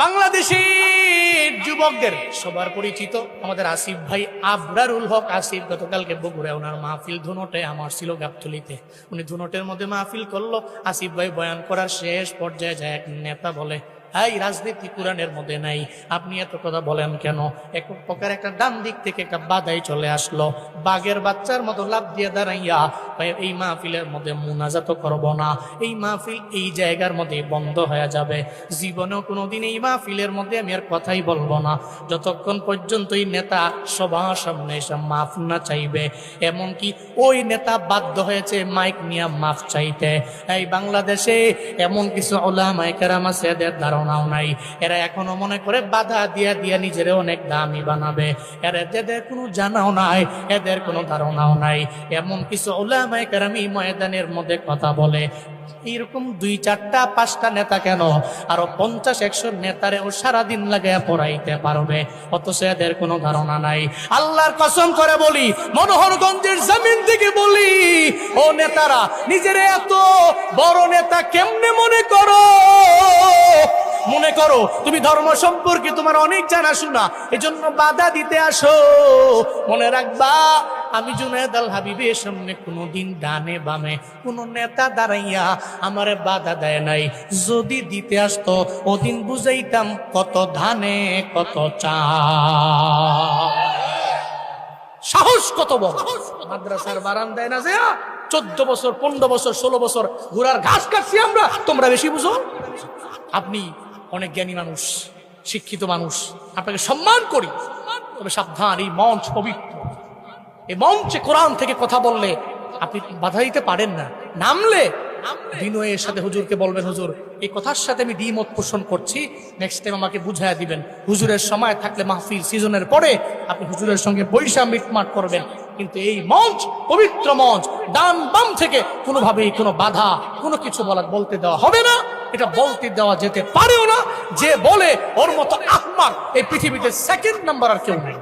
বাংলাদেশের যুবকদের সবার পরিচিত আমাদের আসিফ ভাই আবরারুল হক। আসিফ গতকালকে বগুড়ায় ওনার মাহফিল ধুনোটে, আমার ছিল গাবতলিতে। উনি ধুনোটের মধ্যে মাহফিল করল। আসিফ ভাই বয়ান করার শেষ পর্যায়ে যায় এক নেতা বলে, এই রাজনীতি কোরআনের মধ্যে নাই। আপনি এত কথা বলেন কেন? এক প্রকার একটা ডান দিক থেকে একটা বাধাই চলে আসলো। বাঘের বাচ্চার মতো লাভ দিয়ে দাঁড়াইয়া এই মাহফিলের মধ্যে মুনাজাত করব না। এই মাহফিল এই জায়গার মধ্যে বন্ধ হয়ে যাবে। জীবনেও কোনোদিন এই মাহফিলের মধ্যে আমি আর কথাই বলব না। যতক্ষণ পর্যন্ত এই নেতা সবার সামনে এসে মাফ না চাইবে, এমনকি ওই নেতা বাধ্য হয়েছে মাইক নিয়ে মাফ চাইতে। এই বাংলাদেশে এমন কিছু ওলামায়ে কেরাম আছে, এদের ধারণাও নাই। এরা এখনও মনে করে বাধা দিয়া দিয়া নিজের অনেক দামি বানাবে। এরা এদের কোনো জানাও নাই, এদের কোনো ধারণাও নাই। এমন কিছু ওলামায়ে কেরাম ময়দানের মধ্যে কথা বলে, এইরকম দুই চারটা, পাঁচটা নেতা কেন? আরও পঞ্চাশ, একশো নেতারে ও সারাদিন লাগে পড়াইতে পারবে, অথচ এদের কোনো ধারণা নাই। আল্লাহর কসম করে বলি, মনোহরগঞ্জের জমিন থেকে বলি, ও নেতারা, নিজের এত বড় নেতা কেমনে মনে করো? মনে করো, তুমি ধর্ম সম্পর্কে তোমার অনেক জানাশোনা, এজন্য বাধা দিতে আসো। মনে রাখবা আমি জুনেদ আল হাবিবের সামনে কোনোদিন ডানে বামে কোনো নেতা দাঁড়াইয়া আমারে বাধা দেয় নাই। যদি দিতে আসতো, ওদিন বুঝাইতাম কত ধানে, কত চা। সাহস কত বড়। মাদ্রাসার বারান্দায় না যে চোদ্দ বছর, পনেরো বছর, ষোলো বছর ঘোড়ার ঘাস কাটছি আমরা। তোমরা বেশি বুঝো? আপনি অনেক জ্ঞানী মানুষ, শিক্ষিত মানুষ। আপনাকে সম্মান করি। তবে সাবধান, এই মঞ্চ পবিত্র। এই মঞ্চে কোরআন থেকে কথা বললে আপনি বাধা দিতে পারেন না। নামলে বিনয়ের সাথে হুজুরকে বলবেন, হুজুর, এই কথার সাথে আমি দ্বিমত পোষণ করছি। নেক্সট টাইম আমাকে বুঝাইয়া দিবেন। হুজুরের সময় থাকলে মাহফিল সিজনের পরে আপনি হুজুরের সঙ্গে বৈশা মিটমাট করবেন। কিন্তু এই মঞ্চ, পবিত্র মঞ্চ, ডান বাম থেকে কোনোভাবেই কোনো বাধা, কোনো কিছু বলার বলতে দেওয়া হবে না। এটা বলতে দেওয়া যেতে পারেও না। যে বলে, ওর মতো আহমার এই পৃথিবীতে সেকেন্ড নাম্বার আর কেউ নেই।